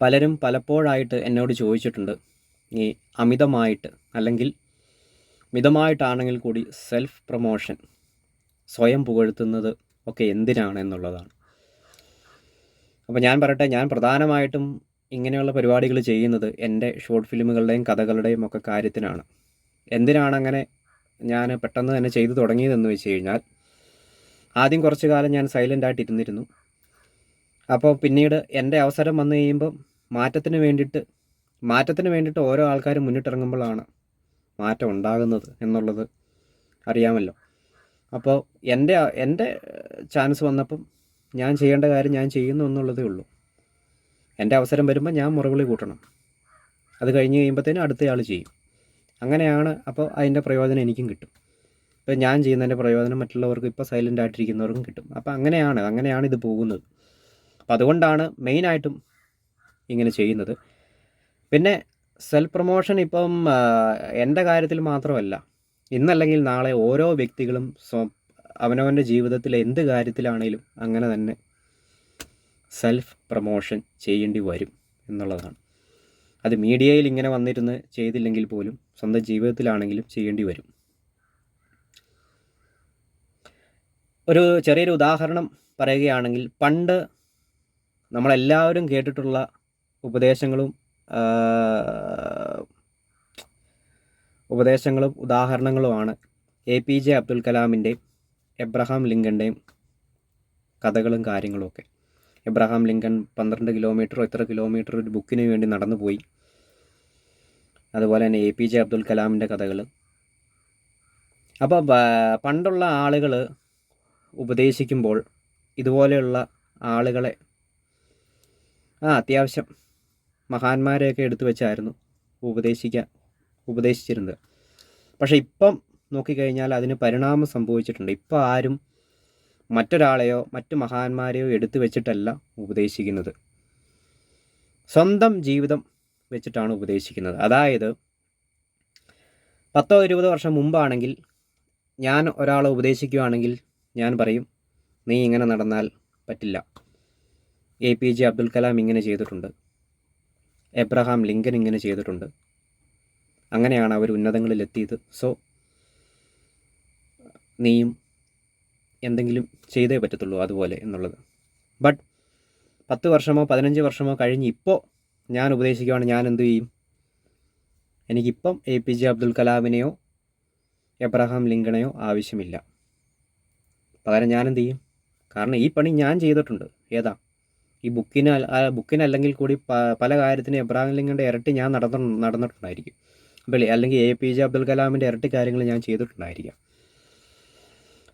പലരും പലപ്പോഴായിട്ട് എന്നോട് ചോദിച്ചിട്ടുണ്ട് ഈ അമിതമായിട്ട് അല്ലെങ്കിൽ മിതമായിട്ടാണെങ്കിൽ കൂടി സെൽഫ് പ്രൊമോഷൻ സ്വയം പുകഴ്ത്തുന്നത് ഒക്കെ എന്തിനാണ് എന്നുള്ളതാണ്. അപ്പോൾ ഞാൻ പറയട്ടെ ഞാൻ പ്രധാനമായിട്ടും ഇങ്ങനെയുള്ള പരിപാടികൾ ചെയ്യുന്നത് എന്റെ ഷോർട്ട് ഫിലിമുകളുടെയും കഥകളുടെയും ഒക്കെ കാര്യത്തിനാണ്. എന്തിനാണ് അങ്ങനെ ഞാൻ പെട്ടെന്ന് തന്നെ ചെയ്തു തുടങ്ങിയതെന്ന് വെച്ച് കഴിഞ്ഞാൽ ആദ്യം കുറച്ച് കാലം ഞാൻ സൈലന്റ് ഇരുന്നിരുന്നു. അപ്പോൾ പിന്നീട് എന്റെ അവസരം വന്നു കഴിയുമ്പോൾ മാറ്റത്തിന് വേണ്ടിയിട്ട് മാറ്റത്തിന് വേണ്ടിയിട്ട് ഓരോ ആൾക്കാരും മുന്നിട്ടിറങ്ങുമ്പോഴാണ് മാറ്റം ഉണ്ടാകുന്നത് എന്നുള്ളത് അറിയാമല്ലോ. അപ്പോൾ എന്റെ എന്റെ ചാൻസ് വന്നപ്പം ഞാൻ ചെയ്യേണ്ട കാര്യം ഞാൻ ചെയ്യുന്നു എന്നുള്ളതേ ഉള്ളൂ. എന്റെ അവസരം വരുമ്പോൾ ഞാൻ മുറവിളി കൂട്ടണം. അത് കഴിഞ്ഞ് കഴിയുമ്പോഴത്തേനും അടുത്തയാൾ ചെയ്യും. അങ്ങനെയാണ് അപ്പോൾ അതിന്റെ പ്രയോജനം എനിക്കും കിട്ടും. ഇപ്പോൾ ഞാൻ ചെയ്യുന്നതിന്റെ പ്രയോജനം മറ്റുള്ളവർക്ക് ഇപ്പോൾ സൈലന്റ് ആയിട്ടിരിക്കുന്നവർക്കും കിട്ടും. അപ്പോൾ അങ്ങനെയാണ് അങ്ങനെയാണ് ഇത് പോകുന്നത്. അപ്പോൾ അതുകൊണ്ടാണ് മെയിനായിട്ടും ഇങ്ങനെ ചെയ്യുന്നത്. പിന്നെ സെൽഫ് പ്രൊമോഷൻ ഇപ്പം എന്റെ കാര്യത്തിൽ മാത്രമല്ല. ഇന്നല്ലെങ്കിൽ നാളെ ഓരോ വ്യക്തികളും സ്വ അവനവന്റെ ജീവിതത്തിലെ എന്ത് കാര്യത്തിലാണേലും അങ്ങനെ തന്നെ സെൽഫ് പ്രൊമോഷൻ ചെയ്യേണ്ടി വരും എന്നുള്ളതാണ്. അത് മീഡിയയിൽ ഇങ്ങനെ വന്നിരുന്ന് ചെയ്തില്ലെങ്കിൽ പോലും സ്വന്തം ജീവിതത്തിലാണെങ്കിലും ചെയ്യേണ്ടി വരും. ഒരു ചെറിയൊരു ഉദാഹരണം പറയുകയാണെങ്കിൽ പണ്ട് നമ്മളെല്ലാവരും കേട്ടിട്ടുള്ള ഉപദേശങ്ങളും ഉപദേശങ്ങളും ഉദാഹരണങ്ങളുമാണ് എ പി ജെ അബ്ദുൽ കലാമിന്റെയും എബ്രഹാം ലിങ്കന്റെയും കഥകളും കാര്യങ്ങളുമൊക്കെ എബ്രഹാം ലിങ്കൺ പന്ത്രണ്ട് കിലോമീറ്ററോ എത്ര കിലോമീറ്റർ ഒരു ബുക്കിന് വേണ്ടി നടന്നു പോയി അതുപോലെ തന്നെ എ പി ജെ അബ്ദുൽ കലാമിന്റെ കഥകൾ. അപ്പോൾ പണ്ടുള്ള ആളുകൾ ഉപദേശിക്കുമ്പോൾ ഇതുപോലെയുള്ള ആളുകളെ ആ അത്യാവശ്യം മഹാന്മാരെയൊക്കെ എടുത്തു വെച്ചായിരുന്നു ഉപദേശിക്കാൻ ഉപദേശിച്ചിരുന്നത്. പക്ഷേ ഇപ്പം നോക്കിക്കഴിഞ്ഞാൽ അതിന് പരിണാമം സംഭവിച്ചിട്ടുണ്ട്. ഇപ്പോൾ ആരും മറ്റൊരാളെയോ മറ്റു മഹാന്മാരെയോ എടുത്തു വെച്ചിട്ടല്ല ഉപദേശിക്കുന്നത്. സ്വന്തം ജീവിതം വെച്ചിട്ടാണ് ഉപദേശിക്കുന്നത്. അതായത് പത്തോ ഇരുപതോ വർഷം മുമ്പാണെങ്കിൽ ഞാൻ ഒരാളെ ഉപദേശിക്കുകയാണെങ്കിൽ ഞാൻ പറയും നീ ഇങ്ങനെ നടന്നാൽ പറ്റില്ല. A P J Abdul Kalam ഇങ്ങനെ ചെയ്തിട്ടുണ്ട്. എബ്രഹാം ലിങ്കൻ ഇങ്ങനെ ചെയ്തിട്ടുണ്ട്. അങ്ങനെയാണ് അവർ ഉന്നതങ്ങളിലെത്തിയത്. സോ നീയും എന്തെങ്കിലും ചെയ്തേ പറ്റത്തുള്ളൂ അതുപോലെ എന്നുള്ളത്. ബട്ട് പത്ത് വർഷമോ പതിനഞ്ച് വർഷമോ കഴിഞ്ഞ് ഇപ്പോൾ ഞാൻ ഉപദേശിക്കുകയാണ് ഞാൻ എന്തു ചെയ്യും? എനിക്കിപ്പം എ പി ജെ അബ്ദുൽ കലാമിനെയോ എബ്രഹാം ലിങ്കണെയോ ആവശ്യമില്ല. പകരം ഞാൻ എന്തു ചെയ്യും? കാരണം ഈ പണി ഞാൻ ചെയ്തിട്ടുണ്ട്. ഏതാ? ഈ ബുക്കിന് ബുക്കിനല്ലെങ്കിൽ കൂടി പല കാര്യത്തിന് എബ്രാഹിം ലിങ്കന്റെ ഇരട്ടി ഞാൻ നടന്ന നടന്നിട്ടുണ്ടായിരിക്കും. അപ്പോൾ അല്ലെങ്കിൽ എ പി ജെ അബ്ദുൽ കലാമിന്റെ ഇരട്ടി കാര്യങ്ങൾ ഞാൻ ചെയ്തിട്ടുണ്ടായിരിക്കാം.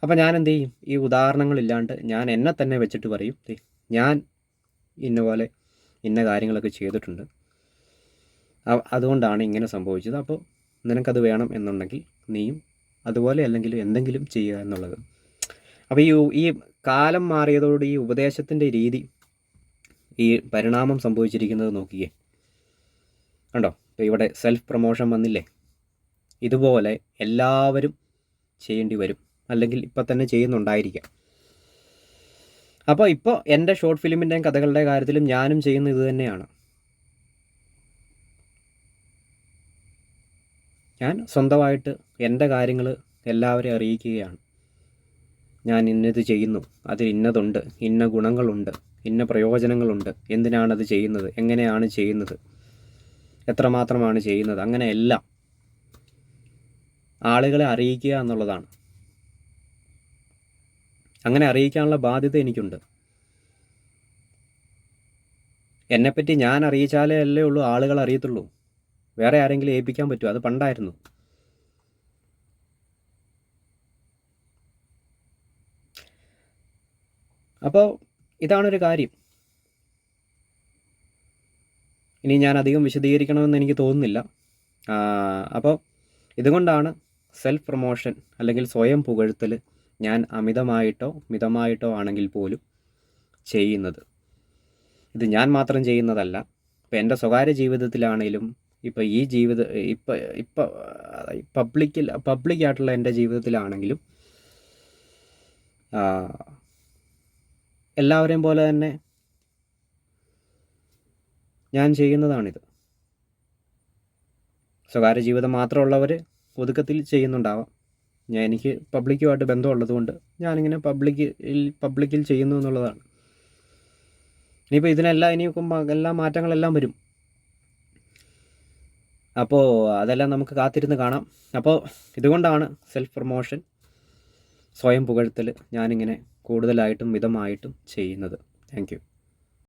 അപ്പോൾ ഞാൻ എന്ത് ചെയ്യും? ഈ ഉദാഹരണങ്ങളില്ലാണ്ട് ഞാൻ എന്നെ തന്നെ വെച്ചിട്ട് പറയും ഞാൻ ഇന്ന പോലെ ഇന്ന കാര്യങ്ങളൊക്കെ ചെയ്തിട്ടുണ്ട്. അതുകൊണ്ടാണ് ഇങ്ങനെ സംഭവിച്ചത്. അപ്പോൾ നിനക്കത് വേണം എന്നുണ്ടെങ്കിൽ നീയും അതുപോലെ അല്ലെങ്കിൽ എന്തെങ്കിലും ചെയ്യുക എന്നുള്ളത്. അപ്പോൾ ഈ ഈ കാലം മാറിയതോട് ഈ ഉപദേശത്തിന്റെ രീതി ഈ പരിണാമം സംഭവിച്ചിരിക്കുന്നത് നോക്കിയേ. കണ്ടോ? ഇപ്പോൾ ഇവിടെ സെൽഫ് പ്രൊമോഷൻ വന്നില്ലേ? ഇതുപോലെ എല്ലാവരും ചെയ്യേണ്ടി വരും. അല്ലെങ്കിൽ ഇപ്പം തന്നെ ചെയ്യുന്നുണ്ടായിരിക്കാം. അപ്പോൾ ഇപ്പോൾ എന്റെ ഷോർട്ട് ഫിലിമിന്റെയും കഥകളുടെ കാര്യത്തിലും ഞാനും ചെയ്യുന്ന ഇത് തന്നെയാണ്. ഞാൻ സ്വന്തമായിട്ട് എന്റെ കാര്യങ്ങൾ എല്ലാവരെയും അറിയിക്കുകയാണ്. ഞാൻ ഇന്നത് ചെയ്യുന്നു. അതിൽ ഇന്നതുണ്ട്. ഇന്ന ഗുണങ്ങളുണ്ട്. ഇന്ന പ്രയോജനങ്ങളുണ്ട്. എന്തിനാണത് ചെയ്യുന്നത്? എങ്ങനെയാണ് ചെയ്യുന്നത്? എത്രമാത്രമാണ് ചെയ്യുന്നത്? അങ്ങനെ എല്ലാം ആളുകളെ അറിയിക്കുക എന്നുള്ളതാണ്. അങ്ങനെ അറിയിക്കാനുള്ള ബാധ്യത എനിക്കുണ്ട്. എന്നെപ്പറ്റി ഞാൻ അറിയിച്ചാലേ അല്ലേ ഉള്ളൂ ആളുകൾ അറിയത്തുള്ളൂ. വേറെ ആരെങ്കിലും ഏൽപ്പിക്കാൻ പറ്റുമോ? അത് പണ്ടായിരുന്നു. അപ്പോൾ ഇതാണൊരു കാര്യം. ഇനി ഞാൻ അധികം വിശദീകരിക്കണമെന്ന് എനിക്ക് തോന്നുന്നില്ല. അപ്പോൾ ഇതുകൊണ്ടാണ് സെൽഫ് പ്രൊമോഷൻ അല്ലെങ്കിൽ സ്വയം പുകഴ്ത്തൽ ഞാൻ അമിതമായിട്ടോ മിതമായിട്ടോ ആണെങ്കിൽ പോലും ചെയ്യുന്നത്. ഇത് ഞാൻ മാത്രം ചെയ്യുന്നതല്ല. ഇപ്പോൾ എന്റെ സ്വകാര്യ ജീവിതത്തിലാണേലും ഇപ്പോൾ ഈ ജീവിത ഇപ്പോൾ ഇപ്പോൾ പബ്ലിക്കിൽ പബ്ലിക്കായിട്ടുള്ള എന്റെ ജീവിതത്തിലാണെങ്കിലും എല്ലാവരെയും പോലെ തന്നെ ഞാൻ ചെയ്യുന്നതാണിത്. സ്വകാര്യ ജീവിതം മാത്രമുള്ളവർ ഒതുക്കത്തിൽ ചെയ്യുന്നുണ്ടാവാം. ഞാൻ എനിക്ക് പബ്ലിക്കുമായിട്ട് ബന്ധമുള്ളതുകൊണ്ട് ഞാനിങ്ങനെ പബ്ലിക്കിൽ പബ്ലിക്കിൽ ചെയ്യുന്നു എന്നുള്ളതാണ്. ഇനിയിപ്പോൾ ഇതിനെല്ലാം ഇനിയിപ്പം എല്ലാ മാറ്റങ്ങളെല്ലാം വരും. അപ്പോൾ അതെല്ലാം നമുക്ക് കാത്തിരുന്ന് കാണാം. അപ്പോൾ ഇതുകൊണ്ടാണ് സെൽഫ് പ്രൊമോഷൻ സ്വയം പുകഴ്ത്തൽ ഞാനിങ്ങനെ കൂടുതലായിട്ടും മിതമായിട്ടും ചെയ്യുന്നത്. താങ്ക്